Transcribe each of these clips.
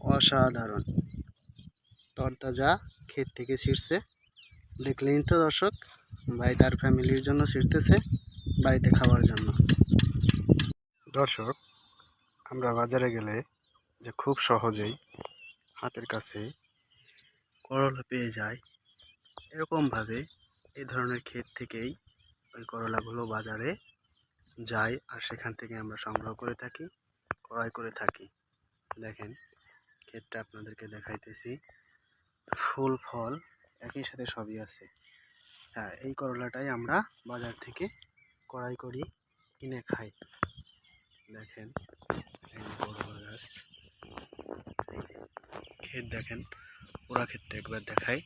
অসাধারণ। তরতাজা ক্ষেত থেকে ছিঁড়ছে। দেখলেন তো দর্শক, ভাই তার ফ্যামিলির জন্য ছিঁড়তেছে বাড়িতে খাওয়ার জন্য। দর্শক, আমরা বাজারে গেলে যে খুব সহজেই হাতের কাছে করলা পেয়ে যায় এরকমভাবে এই ধরনের ক্ষেত থেকেই ওই করলাগুলো বাজারে যায় আর সেখান থেকে আমরা সংগ্রহ করে থাকি, ক্রয় করে থাকি। দেখেন ক্ষেতটা আপনাদেরকে দেখাইতেছি। ফুল, ফল একই সাথে সবই আছে। হ্যাঁ এই করলাটাই আমরা বাজার থেকে কড়াই করি, কিনে খাই। দেখেন গাছ। ক্ষেত দেখেন, পুরা ক্ষেতটা একবার দেখাই।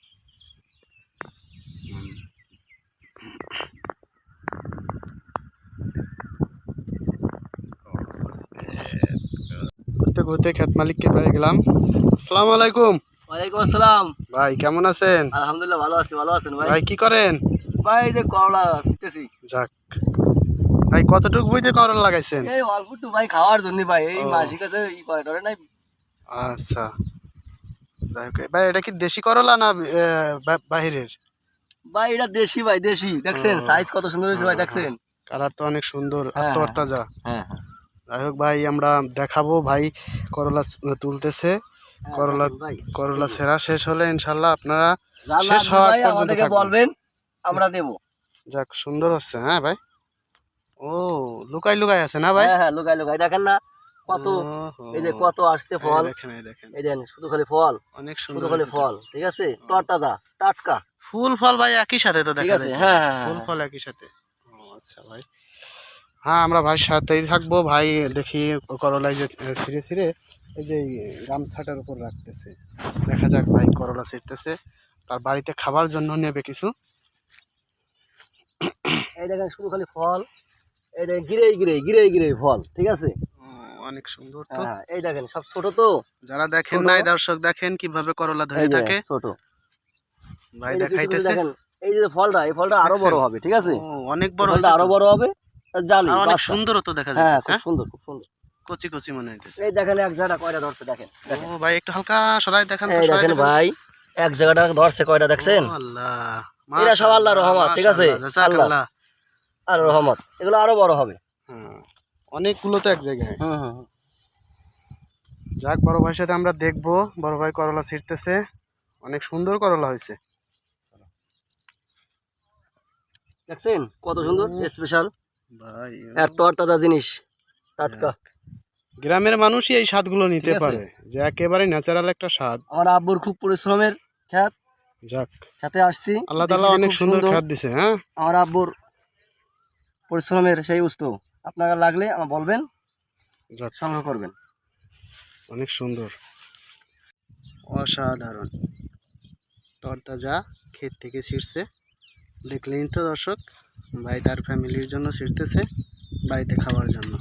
ঘুরতে ঘুরতে ক্ষেত মালিককে পেয়ে গেলাম। আসসালামু আলাইকুম। ওয়ালাইকুম আসসালাম। ভাই কেমন আছেন? আলহামদুলিল্লাহ ভালো আছি ভালো আছেন ভাই? ভাই কি করেন? ভাই যে করলা শিখতেছি যাক। ভাই কতটুকু বুঝতে করলা লাগাইছেন? এই অল্প একটু ভাই খাওয়ার জন্য ভাই এই। মাসি কাছে ই করে টরে নাই। আচ্ছা। যাই হোক ভাই এটা কি দেশি করলা না বাহিরের? ভাই এটা দেশি ভাই দেশি। দেখছেন সাইজ কত সুন্দর হয়েছে ভাই দেখছেন। কালার তো অনেক সুন্দর আর হ্যাঁ, তরতাজা হ্যাঁ। যাই হোক ভাই আমরা দেখাবো ভাই করলা তুলতেছে। করলা করলা সেরা শেষ হলে ইনশাল্লাহ আপনারা শেষ হওয়ার পর্যন্ত বলবেন আমরা দেব। যাক সুন্দর হচ্ছে হ্যাঁ ভাই? ও লুকাই লুকাই আছে না ভাই? হ্যাঁ হ্যাঁ লুকাই লুকাই। দেখেন না কত এই যে কত আসছে ফল। দেখেন এই দেখেন। শুধু খালি ফল। অনেক শুধু সুন্দর খালি ফল ঠিক আছে? তরতাজা টাটকা। ফুল ফল ভাই একই সাথে তো ঠিক দেখা আছে যায়। হ্যাঁ হ্যাঁ ফুল হ্যাঁ। ফল একই সাথে। ও আচ্ছা ভাই। হ্যাঁ আমরা ভাইয়ের সাথেই থাকব। ভাই দেখি করলায় যে ছিঁড়ে ছিঁড়ে এই যে গামছাটার উপর রাখতেছে। দেখা যাক ভাই করলা ছিঁড়তেছে। তার বাড়িতে খাবার জন্য নেবে কিছু। এই দেখেন শুধু খালি ফল। এই দেখেন গিরে গিরে গিরে গিরে ফল ঠিক আছে? অনেক সুন্দর তো। হ্যাঁ এই দেখেন সব ছোট তো। যারা দেখেন নাই দর্শক দেখেন কীভাবে করলা ধরে থাকে। ছোট। ভাই দেখাইতেছে। এই যে ফলটা এই ফলটা আরও বড় হবে ঠিক আছে? অনেক বড় আরও বড় হবে। জালি অনেক সুন্দর তো দেখা হ্যাঁ খুব হ্যাঁ? সুন্দর খুব সুন্দর। কচি কচি মনে হইতেছে। এই দেখেন এক জায়গাটা কয়টা ধরছে দেখেন ও ভাই একটু হালকা সরাই দেখান এই দেখেন ভাই এক জায়গাটা ধরছে কয়টা দেখছেন? আল্লাহ এরা সব আল্লাহর রহমত, ঠিক আছে? আল্লাহ। আর রহমত। এগুলো আরও বড় হবে। অনেকগুলো তো এক জায়গায়। হুম হুম হুম। যাক বড় ভাইয়ের সাথে আমরা দেখব বড় ভাই করলা ছিঁড়তেছে অনেক সুন্দর করলা হয়েছে। দেখছেন কত সুন্দর স্পেশাল আর তরতাজা জিনিস টাটকা। গ্রামের মানুষই এই স্বাদগুলো নিতে পারে যে একেবারে ন্যাচারাল একটা স্বাদ। আমার আব্বুর খুব পরিশ্রমের খ্যাত। যাক। খেতে আসছি। আল্লাহ তাআলা অনেক সুন্দর খাদ দিছে হ্যাঁ? আমার আব্বুর পরিশ্রমের সেই উস্ত। আপনারা লাগলে আমার বলবেন যাক। সংগ্রহ করবেন। অনেক সুন্দর। অসাধারণ। তরতাজা ক্ষেত থেকে ছিঁড়ছে। দেখলেন তো দর্শক ভাই তার ফ্যামিলির জন্য ছিঁড়তেছে বাড়িতে খাওয়ার জন্য।